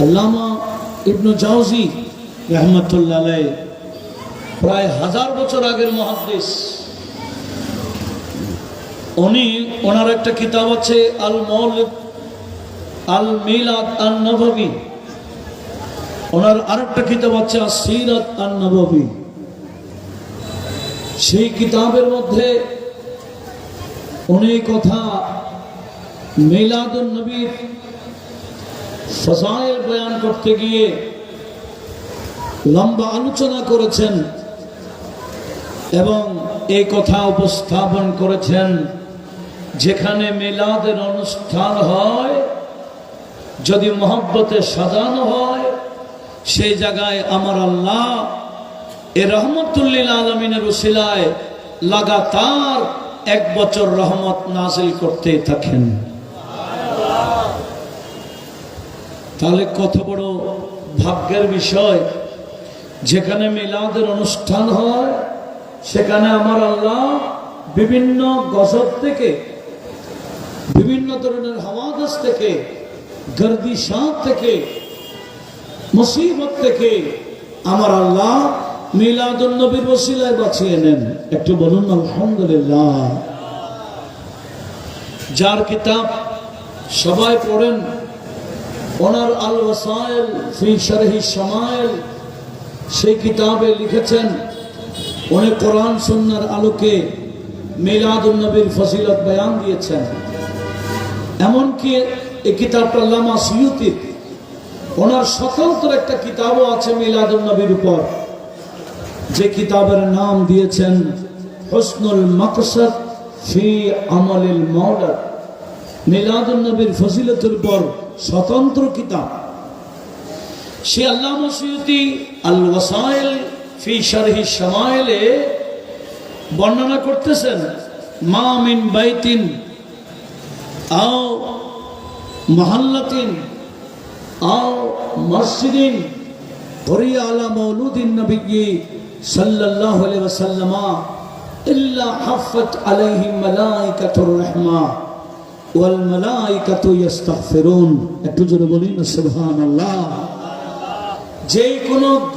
আল্লামা ইবনু জাউজি রহমতুল্লাহ প্রায় হাজার বছর আগের মহাদ্দেশ উনি, ওনার একটা কিতাব আছে আল মৌলিদ আল মিলাদ আল নববী ওনার আরেকটা কিতাব আছে সিরাত আল নববী সেই কিতাবের মধ্যে উনি কথা মিলাদুল নবীর ফসাইল বয়ান করতে গিয়ে লম্বা আলোচনা করেছেন এবং এই কথা উপস্থাপন করেছেন, যেখানে মিলাদের অনুষ্ঠান হয়, যদি মহব্বতে সাজানো হয়, সেই জায়গায় আমার আল্লাহ এ রহমতুল্লিল আলমিনের উসিলায় লাগাতার এক বছর রহমত নাজিল করতে থাকেন। তাহলে কত বড় ভাগ্যের বিষয়? যেখানে মিলাদের অনুষ্ঠান হয়, সেখানে আমার আল্লাহ বিভিন্ন গজব থেকে, বিভিন্ন ধরনের হাওয়াদাস থেকে গর্দি সাঁত থেকে, মুসিবত থেকে আমার আল্লাহ মিলাদুল নবীর ওসিলায় বাঁচিয়ে নেন। একটু বলুন, আলহামদুলিল্লাহ। যার কিতাব সবাই পড়েন ওনার আল ওয়াসাইল ফি শারহি শামাইল, সেই কিতাবে লিখেছেন, উনি কোরআন সুন্নার আলোকে মিলাদুল নবীর ফজিলত বয়ান দিয়েছেন। এমনকি এই কিতাবটা লামা সিয়ুতির ওনার স্বতন্ত্র একটা কিতাবও আছে মিলাদুল নবীর উপর। যে কিতাবের নাম দিয়েছেন, হসনুল মকসদ ফি আমলিল মৌলার মিলাদুল নবীর ফজিলতের উপর স্বতন্ত্র কিতাব। সে আল্লাহ সৈয়দি আল ওয়াসাইল ফি শারহি সামাইলে বর্ণনা করতেছেন, মা মিন বাইতিন আও মহাল্লাতিন আও মসজিদিন হরিয়া আলা মৌলুদ্দিন নবী সাল্লাল্লাহু আলাইহি ওয়াসাল্লামা ইল্লা হাফাত আলাইহি মালাইকাতুর রহমা। ওয়াল একটু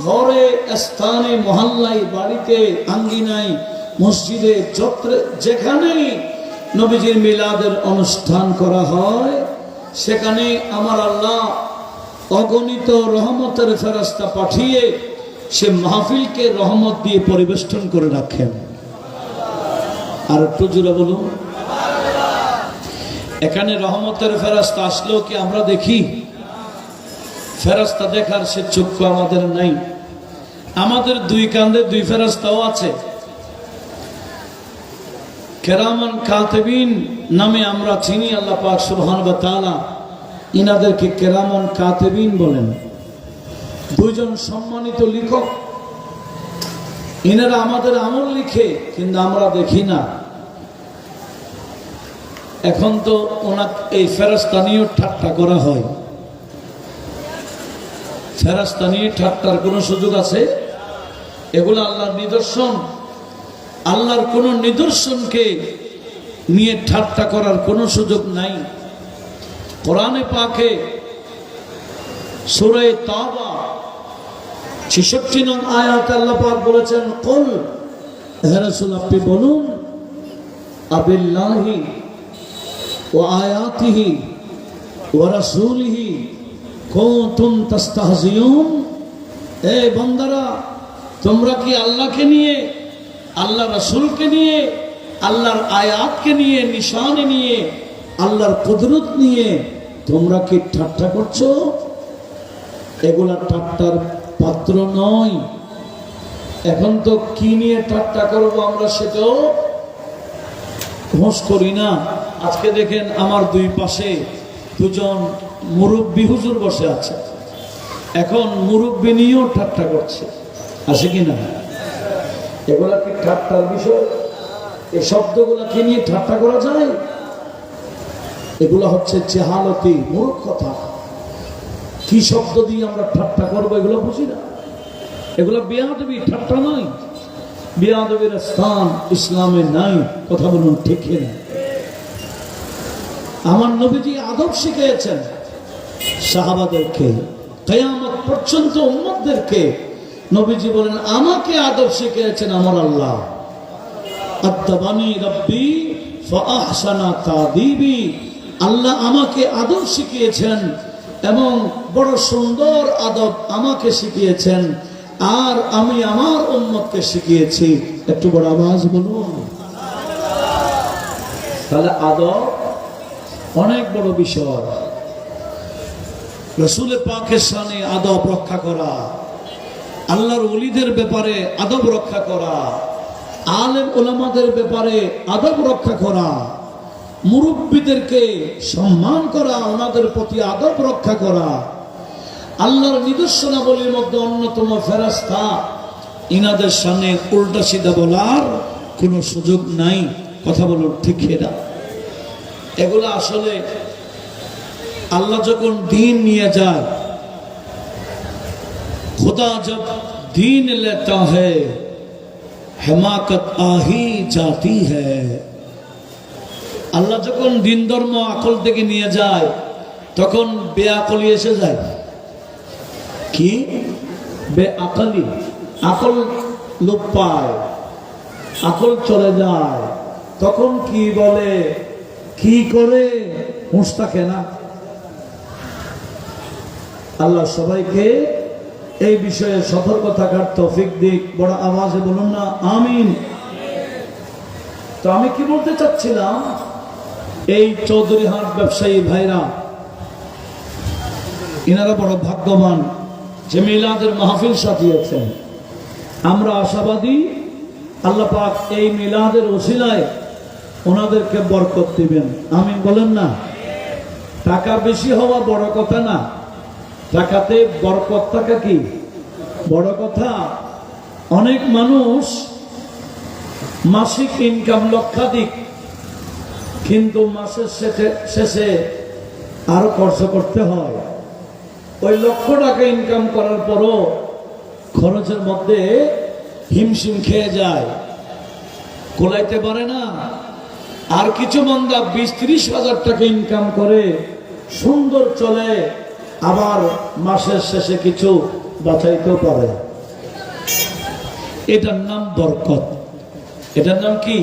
ঘরে, স্থানে বাড়িতে মসজিদে যেখানেই মিলাদের অনুষ্ঠান করা হয়, সেখানে আমার আল্লাহ অগণিত রহমতের ফেরাস্তা পাঠিয়ে সে মাহফিলকে রহমত দিয়ে পরিবেষ্টন করে রাখেন। আর একটু জুড়ে বলুন এখানে রহমতের ফেরস্তা আসলেও কি আমরা দেখি? ফেরাস্তা দেখার সে চক্ষু আমাদের নাই। আমাদের দুই কান্দে দুই ফেরস্তাও আছে। কেরামান কাতেবিন নামে আমরা চিনি, আল্লাহ পাক সুবহান বা তাআলা ইনাদেরকে কেরামন কাতেবিন বলেন। দুইজন সম্মানিত লেখক। ইনারা আমাদের আমল লিখে, কিন্তু আমরা দেখি না। এখন তো ওনার এই ফেরস্তা নিয়েও ঠাট্টা করা হয়। ফেরাস্তা নিয়ে ঠাট্টার কোনো সুযোগ আছে? এগুলো আল্লাহর নিদর্শন। আল্লাহর কোনো নিদর্শনকে নিয়ে ঠাট্টা করার কোনো সুযোগ নাই। কোরআনে পাকে সুরে তাবা ছেষট্টি নং আয়াত আল্লাহ পাক বলেছেন, কল হেরাসুল আপনি বলুন, আবিল্লাহি ও রাসূলিহি কুনতুম তাস্তাহজিউন এ বান্দারা তোমরা কি আল্লাহকে নিয়ে আল্লাহ রাসূলকে নিয়ে, আল্লাহর আয়াতকে নিয়ে, নিশানে নিয়ে, আল্লাহর কুদরত নিয়ে তোমরা কি ঠাট্টা করছ? এগুলা ঠাট্টার পাত্র নয়। এখন তো কি নিয়ে ঠাট্টা করব আমরা সেটাও হোস করি না। আজকে দেখেন আমার দুই পাশে দুজন মুরব্বী হুজুর বসে আছে। এখন মুরব্বী নিয়েও ঠাট্টা করছে। আছে কি না? এগুলা কি ঠাট্টার বিষয়? এই শব্দগুলা কি নিয়ে ঠাট্টা করা যায়? এগুলা হচ্ছে চেহালতি মূর্খতা। কি শব্দ দিয়ে আমরা ঠাট্টা করব এগুলো বুঝি না। এগুলো বেয়াদবি, ঠাট্টা নয়। বেয়াদবির স্থান ইসলামে নাই। কথা বলুন ঠিক না আমার নবীজি আদব শিখিয়েছেন সাহাবাদেরকে, কেয়ামত পর্যন্ত উম্মতদেরকে নবীজি বলেন, আমাকে আদব শিখিয়েছেন আমার আল্লাহ। আত্মাবানি রব্বি আল্লাহ আমাকে আদব শিখিয়েছেন এবং বড় সুন্দর আদব আমাকে শিখিয়েছেন আর আমি আমার উম্মতকে শিখিয়েছি। একটু বড় আওয়াজ বলুন। তাহলে আদব অনেক বড় বিষয়। রসুল পাকের সামনে আদব রক্ষা করা, আল্লাহর অলিদের ব্যাপারে আদব রক্ষা করা, আলেম ওলামাদের ব্যাপারে আদব রক্ষা করা, মুরব্বীদেরকে সম্মান করা, ওনাদের প্রতি আদব রক্ষা করা, আল্লাহর নিদর্শনাবলীর মধ্যে অন্যতম ফেরাস্তা, ইনাদের সামনে উল্টা সিধা বলার কোনো সুযোগ নাই। কথা বলুন, ঠিক না? এগুলো আসলে আল্লাহ যখন দিন নিয়ে যায় খোদা জব দিন লেতা হ্যাঁ হেমাকত আহি জাতি হ্যাঁ আল্লাহ যখন দিন ধর্ম আকল থেকে নিয়ে যায়, তখন বেআকলি এসে যায়। কি? বে আকলি আকল লোপ পায়, আকল চলে যায়। তখন কি বলে? কি করে হুঁশ থাকে না আল্লাহ সবাইকে এই বিষয়ে সতর্ক থাকার তৌফিক দিক, বড় আওয়াজে বলুন না, আমিন। তো আমি কি বলতে চাচ্ছিলাম? এই চৌধুরী হাট ব্যবসায়ী ভাইরা এনারা বড় ভাগ্যবান, যে মিলাদের মাহফিল সাজিয়েছেন। আমরা আশাবাদী, আল্লাহ পাক এই মিলাদের ওসিলায় ওনাদেরকে বরকত দিবেন। আমি বলেন না? টাকা বেশি হওয়া বড় কথা না। টাকাতে বরকত থাকা কি? বড় কথা, অনেক মানুষ মাসিক ইনকাম লক্ষাধিক, কিন্তু মাসের শেষে শেষে আরও খরচ করতে হয়। ওই লক্ষ টাকা ইনকাম করার পরও খরচের মধ্যে হিমশিম খেয়ে যায়। কোলাইতে পারে না। আর কিছু মন্দা বিশ ত্রিশ হাজার টাকা ইনকাম করে, সুন্দর চলে, আবার মাসের শেষে কিছু বাঁচাইতেও পারে। এটার নাম বরকত। এটার নাম কি?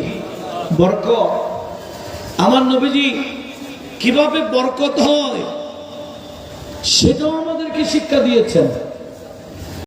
বরকত। আমার নবীজি কীভাবে বরকত হয়, সেটাও আমাদেরকে শিক্ষা দিয়েছেন।